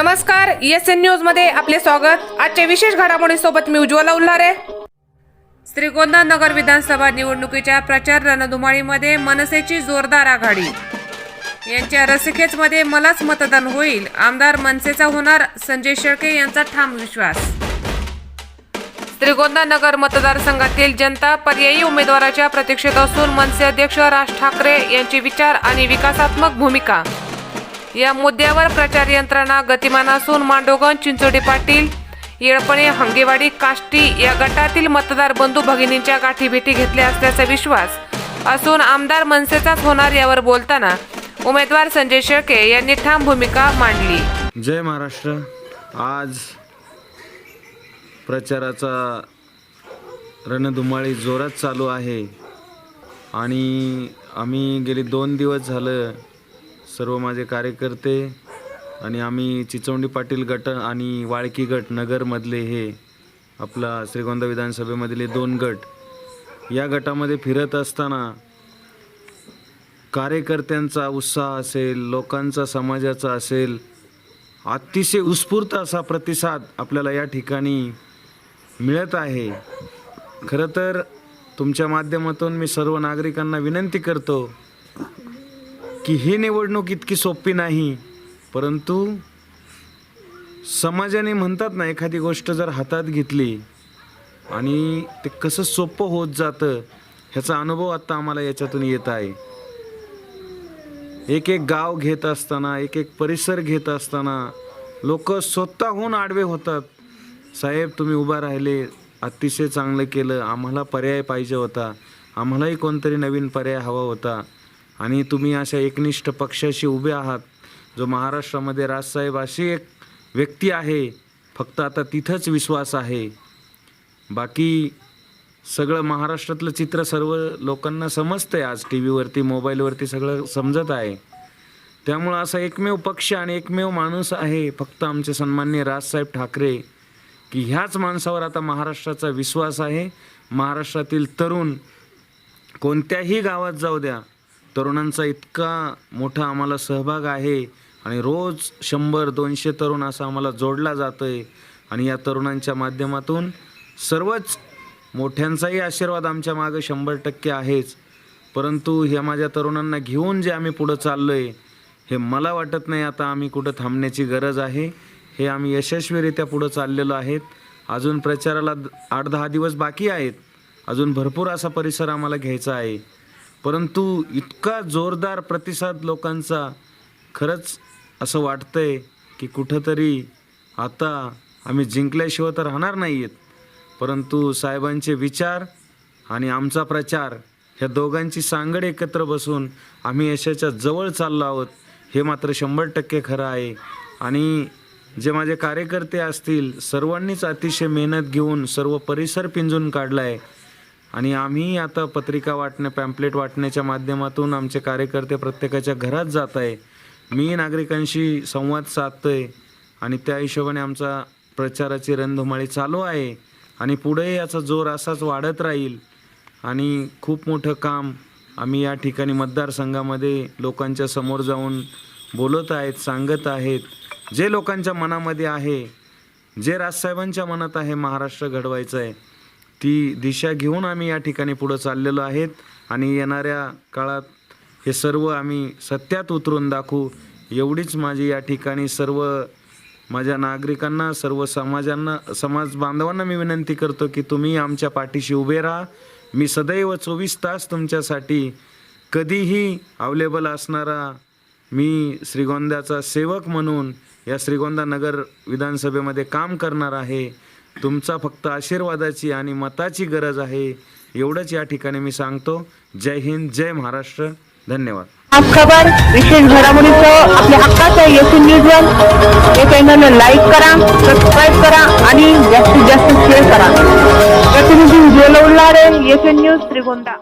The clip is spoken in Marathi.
नमस्कार एस एन न्यूजमध्ये आपले स्वागत. आजच्या विशेष घडामोडीसोबत मी उज्ज्वला उल्हारे. श्रीगोंदा नगर विधानसभा निवडणुकीच्या प्रचार रणधुमाळीमध्ये मनसेची जोरदार आघाडी. यांच्या रसिकेचमध्ये मलाच मतदान होईल. आमदार मनसेचा होणार संजय शेळके यांचा ठाम विश्वास. श्रीगोंदा नगर मतदारसंघातील जनता पर्यायी उमेदवाराच्या प्रतीक्षेत असून मनसे अध्यक्ष राज ठाकरे यांचे विचार आणि विकासात्मक भूमिका या मुद्द्यावर प्रचार यंत्रणा गतिमान असून मांडोगन चिंचोडी पाटील येळपणे हंगेवाडी काष्टी या गटातील मतदार बंधू भगिनींच्या गाठीभेटी घेतल्या असल्याचा विश्वास असून आमदार मनसेचाच होणार यावर बोलताना उमेदवार संजय शेळके यांनी ठाम भूमिका मांडली. जय महाराष्ट्र. आज प्रचाराचा रणधुमाळी जोरात चालू आहे आणि आम्ही गेली दोन दिवस झालं सर्व माझे कार्यकर्ते आणि आम्ही चिचवंडी पाटील गट आणि वाळकी गट नगरमधले हे आपला श्रीगोंदा विधानसभेमधले दोन गट या गटामध्ये फिरत असताना कार्यकर्त्यांचा उत्साह असेल लोकांचा समाजाचा असेल अतिशय उत्स्फूर्त असा प्रतिसाद आपल्याला या ठिकाणी मिळत आहे. खरं तर तुमच्या माध्यमातून मी सर्व नागरिकांना विनंती करतो की ही निवडणूक इतकी सोपी नाही परंतु समाजाने म्हणतात ना एखादी गोष्ट जर हातात घेतली आणि ते कसं सोपं होत जातं ह्याचा अनुभव आत्ता आम्हाला याच्यातून येत आहे. एक एक गाव घेत असताना एक एक परिसर घेत असताना लोक स्वतःहून आडवे होतात. साहेब तुम्ही उभा राहिले अतिशय चांगलं केलं आम्हाला पर्याय पाहिजे होता. आम्हालाही कोणतरी नवीन पर्याय हवा होता. आणि तुम्ही अशा एकनिष्ठ पक्षाशी उभे आहात जो महाराष्ट्रामध्ये राजसाहेब अशी एक व्यक्ती आहे फक्त आता तिथंच विश्वास आहे. बाकी सगळं महाराष्ट्रातलं चित्र सर्व लोकांना समजतं आहे आज टी व्हीवरती मोबाईलवरती सगळं समजत आहे. त्यामुळं असा एकमेव पक्ष आणि एकमेव माणूस आहे फक्त आमचे सन्मान्य राजसाहेब ठाकरे की ह्याच माणसावर आता महाराष्ट्राचा विश्वास आहे. महाराष्ट्रातील तरुण कोणत्याही गावात जाऊ द्या तरुणांचा इतका मोठा आम्हाला सहभाग आहे आणि रोज शंभर दोनशे तरुण असा आम्हाला जोडला जातो आहे आणि या तरुणांच्या माध्यमातून सर्वच मोठ्यांचाही आशीर्वाद आमच्या मागं शंभर टक्के आहेच. परंतु ह्या माझ्या तरुणांना घेऊन जे आम्ही पुढं चाललो आहे हे मला वाटत नाही आता आम्ही कुठं थांबण्याची गरज आहे. हे आम्ही यशस्वीरित्या पुढं चाललेलो आहेत. अजून प्रचाराला द- आठ दहा दिवस बाकी आहेत. अजून भरपूर असा परिसर आम्हाला घ्यायचा आहे. परंतु इतका जोरदार प्रतिसाद लोकांचा खरंच असं वाटतंय की कुठंतरी आता आम्ही जिंकल्याशिवाय तर राहणार नाही आहेत परंतु साहेबांचे विचार आणि आमचा प्रचार ह्या दोघांची सांगड एकत्र बसून आम्ही यशाच्या जवळ चाललो आहोत हे मात्र शंभर टक्के खरं आहे. आणि जे माझे कार्यकर्ते असतील सर्वांनीच अतिशय मेहनत घेऊन सर्व परिसर पिंजून काढला आहे आणि आम्ही आता पत्रिका वाटण्या पॅम्पलेट वाटण्याच्या माध्यमातून आमचे कार्यकर्ते प्रत्येकाच्या घरात जात आहे. मी नागरिकांशी संवाद साधतोय आणि त्या हिशोबाने आमचा प्रचाराची रणधुमाळी चालू आहे. आणि पुढे याचा जोर असाच वाढत राहील. आणि खूप मोठं काम आम्ही या ठिकाणी मतदारसंघामध्ये लोकांच्या समोर जाऊन बोलत आहेत सांगत आहेत. जे लोकांच्या मनामध्ये आहे जे राजसाहेबांच्या मनात आहे महाराष्ट्र घडवायचं आहे. ती दिशा घेऊन आम्ही या ठिकाणी पुढं चाललेलो आहेत आणि येणाऱ्या काळात हे सर्व आम्ही सत्यात उतरून दाखवू. एवढीच माझी या ठिकाणी सर्व माझ्या नागरिकांना सर्व समाजांना समाज बांधवांना मी विनंती करतो की तुम्ही आमच्या पाठीशी उभे राहा. मी सदैव चोवीस तास तुमच्यासाठी कधीही अवेलेबल असणारा मी श्रीगोंद्याचा सेवक म्हणून या श्रीगोंदा नगर विधानसभेमध्ये काम करणार आहे. तुमचा फक्त आशीर्वादाची आणि मताची गरज आहे एवढंच या ठिकाणी मी सांगतो. जय हिंद जय महाराष्ट्र. धन्यवाद. आज खबर विशेष घडामोडीचं आपल्या हक्काचं एस न्यूज हे चॅनलला लाईक करा सबस्क्राईब करा आणि जास्तीत जास्त शेअर करा. प्रतिनिधी उज्ज्वल उल्हारे एस न्यूज त्रिगोंदा.